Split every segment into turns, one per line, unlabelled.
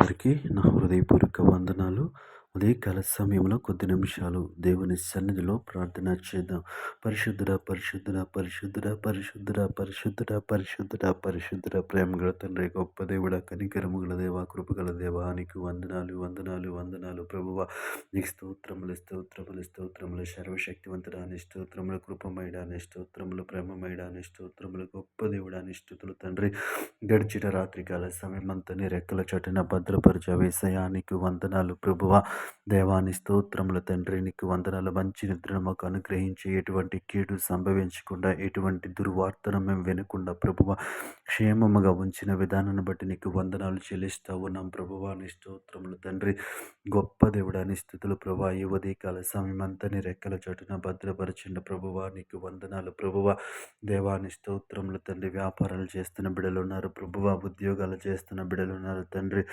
అందరికీ నా హృదయపూర్వక వందనాలు. ఉదయకాల సమయంలో కొద్ది నిమిషాలు దేవుని సన్నిధిలో ప్రార్థన చేద్దాం. పరిశుద్ధుడ పరిశుద్ధుడ పరిశుద్ధుడ పరిశుద్ధుడ పరిశుద్ధుడ పరిశుద్ధుడ పరిశుద్ధుడ ప్రేమగల తండ్రి గొప్ప దేవుడ కనికరము గల దేవ కృపగల దేవ నీకు వందనాలు వందనాలు వందనాలు ప్రభువ. నీకు స్తోత్రములు స్తోత్రములు స్తోత్రములు సర్వశక్తివంతుడాని స్తోత్రములు కృపమైడాని స్తోత్రములు ప్రేమమైడాని స్తోత్రములు గొప్ప దేవుడాని స్థుతులు తండ్రి. గడిచిన రాత్రికాల సమయం అంతా నీ రెక్కల చోటిన భద్రపరచ. వేసయానికి వందనాలు ప్రభువ. దేవాని స్తోత్రములు తండ్రి నీకు వందనాలు. మంచి నిద్రను మాకు అనుగ్రహించి ఎటువంటి కీడు సంభవించకుండా ఎటువంటి దుర్వార్తను మేము వినకుండా ప్రభువ క్షేమముగా ఉంచిన విధానాన్ని బట్టి నీకు వందనాలు చెల్లిస్తూ ఉన్నాం ప్రభువాని స్తోత్రములు తండ్రి గొప్ప దేవుడాని స్థితులు ప్రభా ఈ ఉదయకాల సమయం అంతా నీ రెక్కల చోటున భద్రపరచండి ప్రభువా నీకు వందనాలు ప్రభువ. దేవాని స్తోత్రములు తండ్రి వ్యాపారాలు చేస్తున్న బిడలు ఉన్నారు. ప్రభువ ఉద్యోగాలు చేస్తున్న బిడలు ఉన్నారు తండ్రి.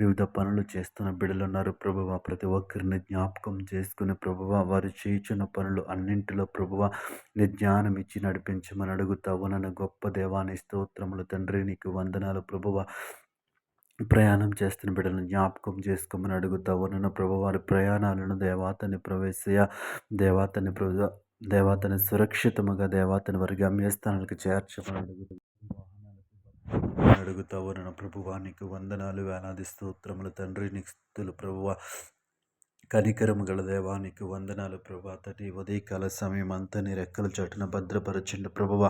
వివిధ పనులు చేస్తున్న బిడలున్నారు ప్రభువ ప్రతి ఒక్కరిని జ్ఞాపకం చేసుకుని ప్రభువ వారు చేయించిన పనులు అన్నింటిలో ప్రభువ నీ జ్ఞానం ఇచ్చి నడిపించమని అడుగుతావు. నన్ను గొప్ప దేవాని స్తోత్రములు తండ్రి నీకు వందనాలు ప్రభువ. ప్రయాణం చేస్తున్న బిడ్డలను జ్ఞాపకం చేసుకోమని అడుగుతావు. నన్ను ప్రభు వారి ప్రయాణాలను దేవాతని ప్రవేశయ దేవాతని ప్రభు దేవాతని సురక్షితముగా దేవాతని వారి గమ్యస్థానాలకు చేర్చమని అడుగుతాను అడుగుతావు నన్ను ప్రభువానికి వందనాలు వేలాది స్తోత్రములు. తండ్రి నీకు స్థుతులు ప్రభువ. కనికరము గల దేవానికి వందనాలు ప్రభా. తండ్రి ఉదయకాల సమయం అంతా నీ రెక్కల చోటున భద్రపరచండి ప్రభువ.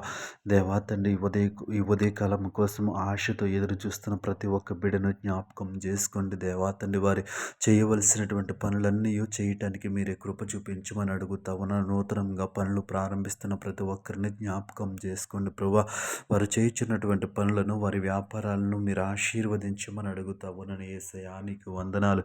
దేవా తండ్రి ఉదయ ఈ ఉదయకాలం కోసం ఆశతో ఎదురు చూస్తున్న ప్రతి ఒక్క బిడను జ్ఞాపకం చేసుకోండి దేవా తండ్రి. వారి చేయవలసినటువంటి పనులన్నీ చేయటానికి మీరే కృప చూపించమని అడుగుతా ఉన్న నూతనంగా పనులు ప్రారంభిస్తున్న ప్రతి ఒక్కరిని జ్ఞాపకం చేసుకోండి ప్రభా. వారు చేయించినటువంటి పనులను వారి వ్యాపారాలను మీరు ఆశీర్వదించమని అడుగుతా ఉన్న ఏసయానికి వందనాలు.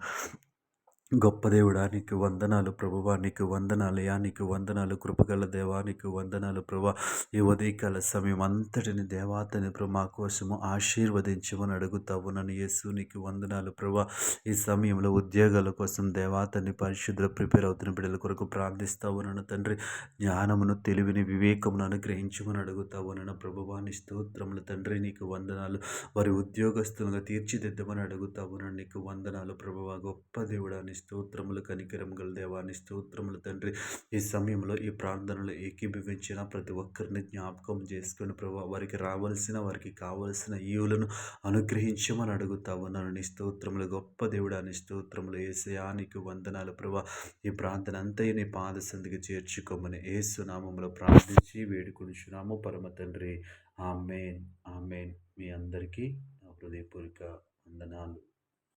గొప్ప దేవుడానికి వందనాలు ప్రభువా నీకు వందనాలు నీకు వందనాలు కృపగల దేవానికి వందనాలు ప్రభా ఈ ఉదయకాల సమయం అంతటిని దేవాతని ప్రభా కోసము ఆశీర్వదించమని అడుగుతావు నన్ను నీకు వందనాలు ప్రభా ఈ సమయంలో ఉద్యోగాల కోసం దేవాతని పరిశుద్ధ ప్రిపేర్ అవుతున్న బిడ్డల కొరకు ప్రార్థిస్తావు నన్ను తండ్రి. జ్ఞానమును తెలివిని వివేకమును అనుగ్రహించమని అడుగుతావు నన్ను ప్రభువాని స్తోత్రములు తండ్రి నీకు వందనాలు. వారి ఉద్యోగస్తులుగా తీర్చిదిద్దమని అడుగుతావు నన్ను నీకు వందనాలు ప్రభువా. గొప్ప దేవుడాన్ని స్తోత్రములు కనికరం గల దేవాన్ని స్తోత్రములు తండ్రి. ఈ సమయంలో ఈ ప్రార్థనలు ఏకీభవించిన ప్రతి ఒక్కరిని జ్ఞాపకం చేసుకుని ప్రభావ వారికి రావాల్సిన వారికి కావలసిన ఈవులను అనుగ్రహించమని అడుగుతా ఉన్నాను. నీ స్తోత్రములు గొప్ప దేవుడు అని స్తోత్రములు ఏసయానికి వందనాలు ప్రభా. ఈ ప్రార్థన అంతయ్య నీ పాద సందికి చేర్చుకోమని ఏసునామంలో ప్రార్థించి వేడుకొనిచున్నాము. పరమ తండ్రి ఆమెన్ ఆమెన్. మీ అందరికీ హృదయపూర్వక వందనాలు.